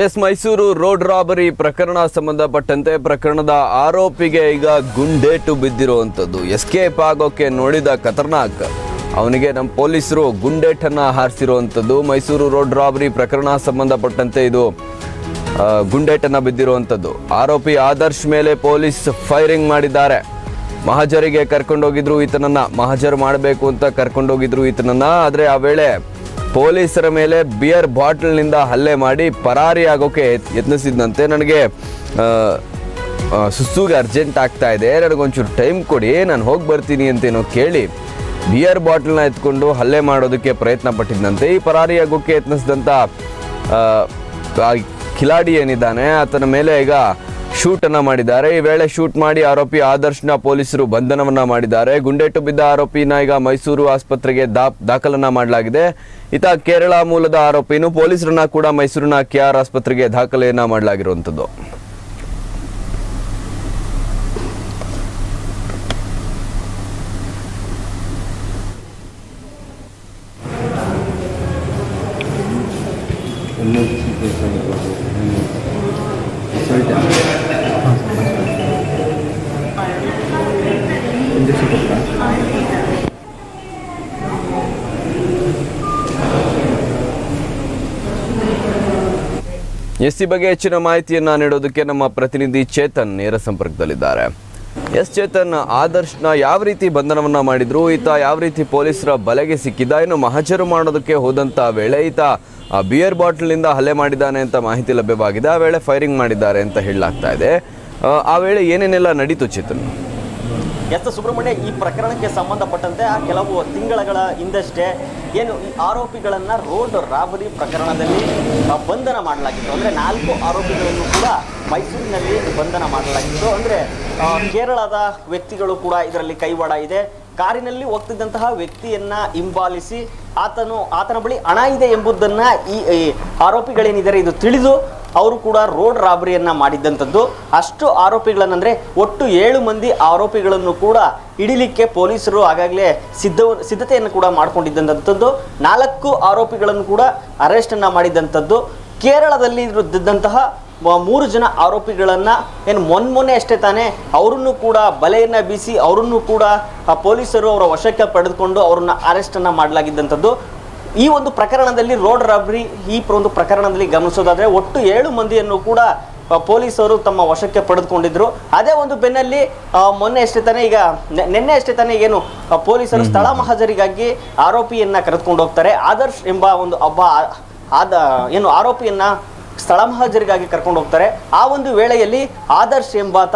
S, Mysuru road robbery ಪ್ರಕರಣ ಸಂಬಂಧಪಟ್ಟಂತೆ ಪ್ರಕರಣದ ಆರೋಪಿಗೆ ಈಗ ಗುಂಡೇಟು ಬಿದ್ದಿರುವಂಥದ್ದು. ಎಸ್ಕೇಪ್ ಆಗೋಕೆ ನೋಡಿದ ಖತರ್ನಾಕ್, ಅವನಿಗೆ ನಮ್ಮ ಪೊಲೀಸರು ಗುಂಡೇಟನ್ನು ಹಾರಿಸಿರುವಂಥದ್ದು. ಮೈಸೂರು ರೋಡ್ ರಾಬರಿ ಪ್ರಕರಣ ಸಂಬಂಧಪಟ್ಟಂತೆ ಇದು ಗುಂಡೇಟನ್ನು ಬಿದ್ದಿರುವಂಥದ್ದು. ಆರೋಪಿ ಆದರ್ಶ್ ಮೇಲೆ ಪೊಲೀಸ್ ಫೈರಿಂಗ್ ಮಾಡಿದ್ದಾರೆ. ಮಹಜರಿಗೆ ಕರ್ಕೊಂಡೋಗಿದ್ರು ಈತನನ್ನು. ಮಹಜರ್ ಮಾಡಬೇಕು ಅಂತ ಕರ್ಕೊಂಡೋಗಿದ್ರು ಈತನನ್ನು. ಆದರೆ ಆ ವೇಳೆ ಪೊಲೀಸರ ಮೇಲೆ ಬಿಯರ್ ಬಾಟಲ್ನಿಂದ ಹಲ್ಲೆ ಮಾಡಿ ಪರಾರಿ ಆಗೋಕೆ ಯತ್ನಿಸಿದಂತೆ ನನಗೆ ಸುಸ್ಸುಗೆ ಅರ್ಜೆಂಟ್ ಆಗ್ತಾ ಇದೆ. ನನಗೊಂಚೂರು ಟೈಮ್ ಕೊಡಿ, ನಾನು ಹೋಗಿ ಬರ್ತೀನಿ ಅಂತೇನೋ ಕೇಳಿ ಬಿಯರ್ ಬಾಟಲ್ನ ಎತ್ಕೊಂಡು ಹಲ್ಲೆ ಮಾಡೋದಕ್ಕೆ ಪ್ರಯತ್ನ ಪಟ್ಟಿದ್ದಂತೆ. ಈ ಪರಾರಿ ಆಗೋಕ್ಕೆ ಯತ್ನಿಸಿದಂಥ ಖಿಲಾಡಿ ಏನಿದ್ದಾನೆ, ಆತನ ಮೇಲೆ ಈಗ ಶೂಟ್ ಅನ್ನ ಮಾಡಿದ್ದಾರೆ. ಈ ವೇಳೆ ಶೂಟ್ ಮಾಡಿ ಆರೋಪಿ ಆದರ್ಶ್ನ ಪೊಲೀಸರು ಬಂಧನವನ್ನ ಮಾಡಿದ್ದಾರೆ. ಗುಂಡೇಟು ಬಿದ್ದ ಆರೋಪಿನ ಈಗ ಮೈಸೂರು ಆಸ್ಪತ್ರೆಗೆ ದಾ ದಾಖಲನ್ನ ಮಾಡಲಾಗಿದೆ. ಈತ ಕೇರಳ ಮೂಲದ ಆರೋಪಿನು ಪೊಲೀಸರನ್ನ ಕೂಡ ಮೈಸೂರಿನ ಕೆಆರ್ ಆಸ್ಪತ್ರೆಗೆ ದಾಖಲೆಯನ್ನ ಮಾಡಲಾಗಿರುವಂಥದ್ದು. ಎಸ್ ಸಿ ಬಗ್ಗೆ ಹೆಚ್ಚಿನ ಮಾಹಿತಿಯನ್ನ ನೀಡೋದಕ್ಕೆ ನಮ್ಮ ಪ್ರತಿನಿಧಿ ಚೇತನ್ ನೇರ ಸಂಪರ್ಕದಲ್ಲಿದ್ದಾರೆ. ಎಸ್ ಚೇತನ್, ಆದರ್ಶ್ನ ಯಾವ ರೀತಿ ಬಂಧನವನ್ನ ಮಾಡಿದ್ರು? ಈತ ಯಾವ ರೀತಿ ಪೊಲೀಸರ ಬಲೆಗೆ ಸಿಕ್ಕಿದ? ಇನ್ನು ಮಹಜರು ಮಾಡೋದಕ್ಕೆ ಹೋದಂತ ವೇಳೆ ಈತ ಬಿಯರ್ ಬಿಯರ್ ಬಾಟಲ್ನಿಂದ ಹಲ್ಲೆ ಮಾಡಿದ್ದಾನೆ ಅಂತ ಮಾಹಿತಿ ಲಭ್ಯವಾಗಿದೆ. ಆ ವೇಳೆ ಫೈರಿಂಗ್ ಮಾಡಿದ್ದಾರೆ ಅಂತ ಹೇಳಲಾಗ್ತಾ ಇದೆ. ಆ ವೇಳೆ ಏನೇನೆಲ್ಲ ನಡೀತು ಚೇತನ್? ಎಸ್ ಸುಬ್ರಹ್ಮಣ್ಯ ಈ ಪ್ರಕರಣಕ್ಕೆ ಸಂಬಂಧಪಟ್ಟಂತೆ ಆ ಕೆಲವು ತಿಂಗಳ ಹಿಂದಷ್ಟೇ ಏನು ಈ ಆರೋಪಿಗಳನ್ನ ರೋಡ್ ರಾಬರಿ ಪ್ರಕರಣದಲ್ಲಿ ಬಂಧನ ಮಾಡಲಾಗಿತ್ತು. ಅಂದ್ರೆ ನಾಲ್ಕು ಆರೋಪಿಗಳನ್ನು ಕೂಡ ಮೈಸೂರಿನಲ್ಲಿ ಬಂಧನ ಮಾಡಲಾಗಿತ್ತು. ಅಂದ್ರೆ ಕೇರಳದ ವ್ಯಕ್ತಿಗಳು ಕೂಡ ಇದರಲ್ಲಿ ಕೈವಾಡ ಇದೆ. ಕಾರಿನಲ್ಲಿ ಹೋಗ್ತಿದ್ದಂತಹ ವ್ಯಕ್ತಿಯನ್ನ ಹಿಂಬಾಲಿಸಿ ಆತನು, ಆತನ ಬಳಿ ಹಣ ಇದೆ ಎಂಬುದನ್ನ ಈ ಆರೋಪಿಗಳೇನಿದ್ದಾರೆ ಇದು ತಿಳಿದು ಅವರು ಕೂಡ ರೋಡ್ ರಾಬರಿಯನ್ನ ಮಾಡಿದ್ದಂಥದ್ದು ಅಷ್ಟು ಆರೋಪಿಗಳನ್ನಂದ್ರೆ ಒಟ್ಟು ಏಳು ಮಂದಿ ಆರೋಪಿಗಳನ್ನು ಕೂಡ ಹಿಡಿಲಿಕ್ಕೆ ಪೊಲೀಸರು ಆಗಾಗಲೇ ಸಿದ್ಧ, ಸಿದ್ಧತೆಯನ್ನು ಕೂಡ ಮಾಡಿಕೊಂಡಿದ್ದಂಥದ್ದು. ನಾಲ್ಕು ಆರೋಪಿಗಳನ್ನು ಕೂಡ ಅರೆಸ್ಟ್ ಅನ್ನ ಮಾಡಿದ್ದಂಥದ್ದು ಕೇರಳದಲ್ಲಿ ಇದ್ದಂತಹ ಮೂರು ಜನ ಆರೋಪಿಗಳನ್ನ ಏನು ಮೊನ್ಮೊನ್ನೆ ಅಷ್ಟೇ ತಾನೇ ಅವರನ್ನು ಕೂಡ ಬಲೆಯನ್ನ ಬೀಸಿ ಅವರನ್ನು ಕೂಡ ಪೊಲೀಸರು ಅವರ ವಶಕ್ಕೆ ಪಡೆದುಕೊಂಡು ಅವ್ರನ್ನ ಅರೆಸ್ಟ್ ಅನ್ನ ಮಾಡಲಾಗಿದ್ದಂಥದ್ದು. ಈ ಒಂದು ಪ್ರಕರಣದಲ್ಲಿ ರೋಡ್ ರಾಬರಿ ಈ ಒಂದು ಪ್ರಕರಣದಲ್ಲಿ ಗಮನಿಸೋದಾದ್ರೆ ಒಟ್ಟು ಏಳು ಮಂದಿಯನ್ನು ಕೂಡ ಪೊಲೀಸರು ತಮ್ಮ ವಶಕ್ಕೆ ಪಡೆದುಕೊಂಡಿದ್ರು. ಅದೇ ಒಂದು ಬೆನ್ನಲ್ಲಿ ಮೊನ್ನೆ ಅಷ್ಟೇ ತಾನೇ ಈಗ ನಿನ್ನೆ ಅಷ್ಟೇ ತಾನೇ ಏನು ಪೊಲೀಸರು ಸ್ಥಳ ಮಹಾಜರಿಗಾಗಿ ಆರೋಪಿಯನ್ನ ಕರೆದುಕೊಂಡು ಹೋಗ್ತಾರೆ. ಆದರ್ಶ್ ಎಂಬ ಒಂದು ಹಬ್ಬ ಆದ ಏನು ಆರೋಪಿಯನ್ನ ಸ್ಥಳ ಮಹಾಜರಿಗಾಗಿ ಕರ್ಕೊಂಡು ಹೋಗ್ತಾರೆ. ಆ ಒಂದು ವೇಳೆಯಲ್ಲಿ ಆದರ್ಶ್ ಎಂಬಾತ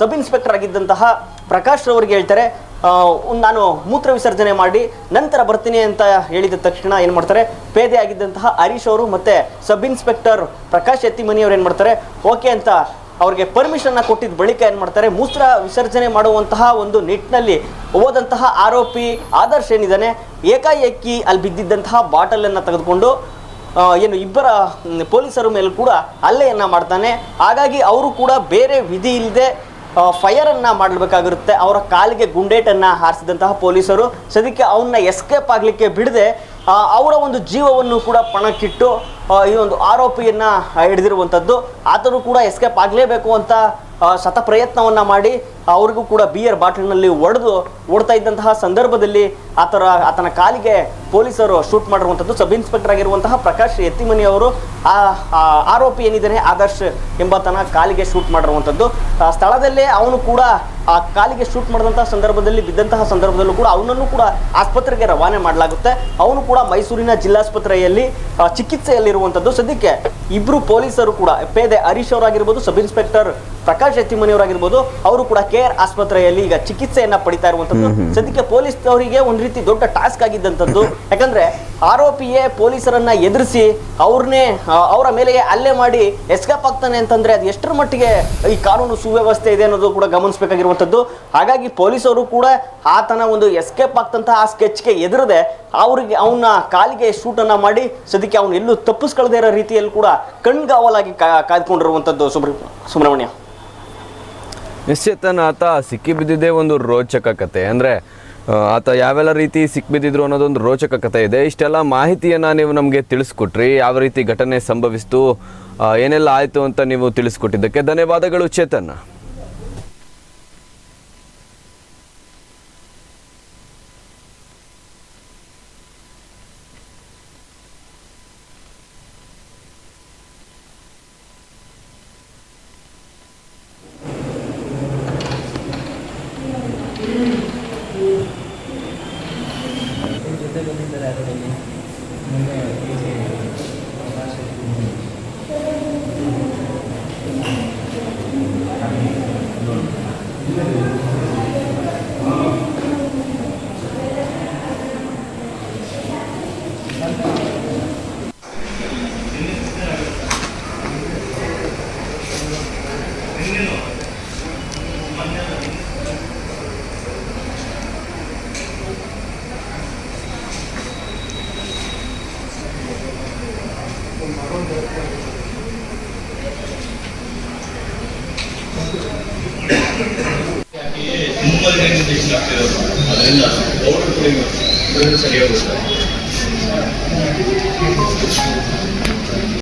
ಸಬ್ ಇನ್ಸ್ಪೆಕ್ಟರ್ ಆಗಿದ್ದಂತಹ ಪ್ರಕಾಶ್ ರವರಿಗೆ ಹೇಳ್ತಾರೆ ನಾನು ಮೂತ್ರ ವಿಸರ್ಜನೆ ಮಾಡಿ ನಂತರ ಬರ್ತೀನಿ ಅಂತ ಹೇಳಿದ ತಕ್ಷಣ ಏನು ಮಾಡ್ತಾರೆ? ಪೇದೆ ಆಗಿದ್ದಂತಹ ಹರೀಶ್ ಅವರು ಮತ್ತು ಸಬ್ ಇನ್ಸ್ಪೆಕ್ಟರ್ ಪ್ರಕಾಶ್ ಎತ್ತಿಮನಿ ಅವ್ರು ಏನು ಮಾಡ್ತಾರೆ? ಓಕೆ ಅಂತ ಅವ್ರಿಗೆ ಪರ್ಮಿಷನ್ನ ಕೊಟ್ಟಿದ್ದ ಬಳಿಕ ಏನು ಮಾಡ್ತಾರೆ? ಮೂತ್ರ ವಿಸರ್ಜನೆ ಮಾಡುವಂತಹ ಒಂದು ನಿಟ್ಟಿನಲ್ಲಿ ಹೋದಂತಹ ಆರೋಪಿ ಆದರ್ಶ್ ಏನಿದ್ದಾನೆ? ಏಕಾಏಕಿ ಅಲ್ಲಿ ಬಿದ್ದಿದ್ದಂತಹ ಬಾಟಲನ್ನು ತೆಗೆದುಕೊಂಡು ಏನು ಇಬ್ಬರ ಪೊಲೀಸರ ಮೇಲೂ ಕೂಡ ಹಲ್ಲೆಯನ್ನು ಮಾಡ್ತಾನೆ. ಹಾಗಾಗಿ ಅವರು ಕೂಡ ಬೇರೆ ವಿಧಿ ಇಲ್ಲದೆ ಫೈರನ್ನು ಮಾಡಬೇಕಾಗಿರುತ್ತೆ ಅವರ ಕಾಲಿಗೆ ಗುಂಡೇಟನ್ನು ಹಾರಿಸಿದಂತಹ ಪೊಲೀಸರು ಸದ್ಯಕ್ಕೆ ಅವನ್ನ ಎಸ್ಕೇಪ್ ಆಗಲಿಕ್ಕೆ ಬಿಡದೆ ಅವರ ಒಂದು ಜೀವವನ್ನು ಕೂಡ ಪಣಕ್ಕಿಟ್ಟು ಈ ಒಂದು ಆರೋಪಿಯನ್ನ ಹಿಡಿದಿರುವಂತದ್ದು ಆತನು ಕೂಡ ಎಸ್ಕೇಪ್ ಆಗಲೇಬೇಕು ಅಂತ ಸತ ಪ್ರಯತ್ನವನ್ನ ಮಾಡಿ ಅವ್ರಿಗೂ ಕೂಡ ಬಿಯರ್ ಬಾಟಲ್ನಲ್ಲಿ ಒಡೆದು ಓಡ್ತಾ ಇದ್ದಂತಹ ಸಂದರ್ಭದಲ್ಲಿ ಆತರ, ಆತನ ಕಾಲಿಗೆ ಪೊಲೀಸರು ಶೂಟ್ ಮಾಡಿರುವಂಥದ್ದು. ಸಬ್ ಇನ್ಸ್ಪೆಕ್ಟರ್ ಆಗಿರುವಂತಹ ಪ್ರಕಾಶ್ ಎತ್ತಿಮನಿ ಅವರು ಆ ಆರೋಪಿ ಏನಿದ್ದಾನೆ ಆದರ್ಶ್ ಎಂಬಾತನ ಕಾಲಿಗೆ ಶೂಟ್ ಮಾಡಿರುವಂಥದ್ದು. ಸ್ಥಳದಲ್ಲೇ ಅವನು ಕೂಡ ಆ ಕಾಲಿಗೆ ಶೂಟ್ ಮಾಡಿದಂತಹ ಸಂದರ್ಭದಲ್ಲಿ, ಬಿದ್ದಂತಹ ಸಂದರ್ಭದಲ್ಲೂ ಕೂಡ ಅವನನ್ನು ಕೂಡ ಆಸ್ಪತ್ರೆಗೆ ರವಾನೆ ಮಾಡಲಾಗುತ್ತೆ. ಅವನು ಕೂಡ ಮೈಸೂರಿನ ಜಿಲ್ಲಾಸ್ಪತ್ರೆಯಲ್ಲಿ ಚಿಕಿತ್ಸೆಯಲ್ಲಿರುವಂಥದ್ದು. ಸದ್ಯಕ್ಕೆ ಇಬ್ಬರು ಪೊಲೀಸರು ಕೂಡ, ಪೇದೆ ಹರೀಶ್ ಅವರಾಗಿರ್ಬೋದು ಸಬ್ ಇನ್ಸ್ಪೆಕ್ಟರ್ ಪ್ರಕಾಶ್ ಎತ್ತಿಮನಿ ಅವರಾಗಿರ್ಬೋದು ಅವರು ಕೂಡ ಕೇರ್ ಆಸ್ಪತ್ರೆಯಲ್ಲಿ ಈಗ ಚಿಕಿತ್ಸೆಯನ್ನ ಪಡಿತಾ ಇರುವಂತದ್ದು ಸದ್ಯಕ್ಕೆ ಪೊಲೀಸ್ ಅವರಿಗೆ ಒಂದ್ ರೀತಿ ದೊಡ್ಡ ಟಾಸ್ಕ್ ಆಗಿದ್ದಂಥದ್ದು. ಯಾಕಂದ್ರೆ ಆರೋಪಿಯೇ ಪೊಲೀಸರನ್ನ ಎದುರಿಸಿ ಅವ್ರನ್ನೇ ಅವರ ಮೇಲೆ ಹಲ್ಲೆ ಮಾಡಿ ಎಸ್ಕೇಪ್ ಆಗ್ತಾನೆ ಅಂತಂದ್ರೆ ಅದು ಎಷ್ಟರ ಮಟ್ಟಿಗೆ ಈ ಕಾನೂನು ಸುವ್ಯವಸ್ಥೆ ಇದೆ ಅನ್ನೋದು ಕೂಡ ಗಮನಿಸಬೇಕಾಗಿರುವಂತದ್ದು ಹಾಗಾಗಿ ಪೊಲೀಸರು ಕೂಡ ಆತನ ಒಂದು ಎಸ್ಕೇಪ್ ಆಗ್ತಂತಹ ಆ ಸ್ಕೆಚ್ಗೆ ಎದುರದೆ ಅವ್ರಿಗೆ ಅವನ ಕಾಲಿಗೆ ಶೂಟನ್ನ ಮಾಡಿ ಸದ್ಯಕ್ಕೆ ಅವನು ಎಲ್ಲೂ ತಪ್ಪಿಸ್ಕೊಳ್ಳದೇ ಇರೋ ರೀತಿಯಲ್ಲಿ ಕೂಡ ಕಣ್ಗಾವಲಾಗಿ ಕಾಯ್ದುಕೊಂಡಿರುವಂಥದ್ದು ಸುಬ್ರ ಸುಬ್ರಹ್ಮಣ್ಯ. ನಿಶ್ಚೇತನ್ ಆತ ಸಿಕ್ಕಿ ಬಿದ್ದಿದ್ದೇ ಒಂದು ರೋಚಕ ಕತೆ. ಅಂದರೆ ಆತ ಯಾವೆಲ್ಲ ರೀತಿ ಸಿಕ್ಬಿದ್ದಿದ್ರು ಅನ್ನೋದೊಂದು ರೋಚಕ ಕಥೆ ಇದೆ. ಇಷ್ಟೆಲ್ಲ ಮಾಹಿತಿಯನ್ನು ನೀವು ನಮಗೆ ತಿಳಿಸ್ಕೊಟ್ರಿ. ಯಾವ ರೀತಿ ಘಟನೆ ಸಂಭವಿಸ್ತು ಏನೆಲ್ಲ ಆಯಿತು ಅಂತ ನೀವು ತಿಳಿಸ್ಕೊಟ್ಟಿದ್ದಕ್ಕೆ ಧನ್ಯವಾದಗಳು ಚೇತನ್ ಅದರಿಂದ ಪೌಡರ್ ಕುಡಿಯೋದು ಸರಿ ಹೋಗುತ್ತೆ